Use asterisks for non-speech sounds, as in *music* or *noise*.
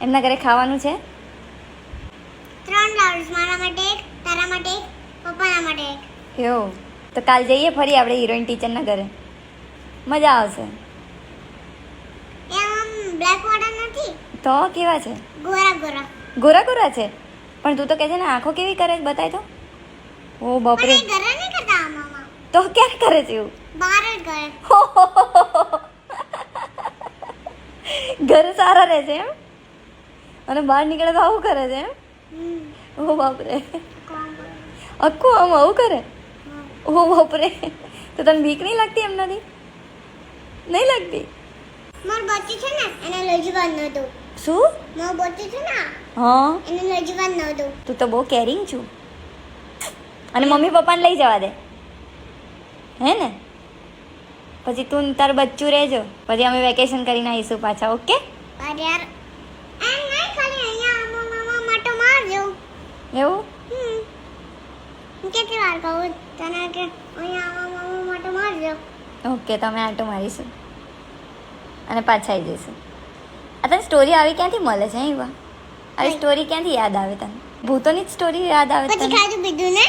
એમના ઘરે ખાવાનું છે? ત્રણ મારા માટે એક તારા માટે એક પપ્પાના માટે એક. એવું? તો કાલ જઈએ ફરી આપણે હિરોઈન ટીચરના ઘરે. મજા આવશે. એ બ્લેક વોટર નથી? તો કેવા છે? ગોરા ગોરા. ગોરા ગોરા છે? પણ તું તો કહે છે ને આંખો કેવી કરે છે બતાય તો? ઓ બાપરે. ઘરે નહીં કરતા મામા તો ક્યારે કરે છે એવું? બહાર જ કરે ઘરે *laughs* સારા રહે છે એમ? અને બહાર નીકળે તો આવું કરે છે એમ? ઓ બાપરે? આખું આમ આવું કરે? ઓ બાપરે. તો તને બીક નહીં લાગતી એમનાથી નહીં લાગતી? મારું બચ્ચી છે ને એને લજવાનું નહોતું શું? મારું બચ્ચી છે ને હા. એને ન હતું તું તો બહુ કેરિંગ છું. અને મમ્મી પપ્પાને લઈ જવા દે. હે ને? પછી તું તાર બચ્ચું રહેજો. પછી અમે વેકેશન કરીને આવીશું પાછા ઓકે યાર એમ નહીં ખાલી અહીંયા આમાં મામા માટો મારજો એવું? કેટલી વાર કહું તને કે અહીંયા આમાં મામા માટો મારજો ઓકે તમે આંટો મારીશું. અને પાછા આવી જઈશું. આ તને સ્ટોરી આવી ક્યાંથી મળે છે એવા આવી સ્ટોરી ક્યાંથી યાદ આવે તને? ભૂતોની જ સ્ટોરી યાદ આવે પછી ખાધું પીધું ને?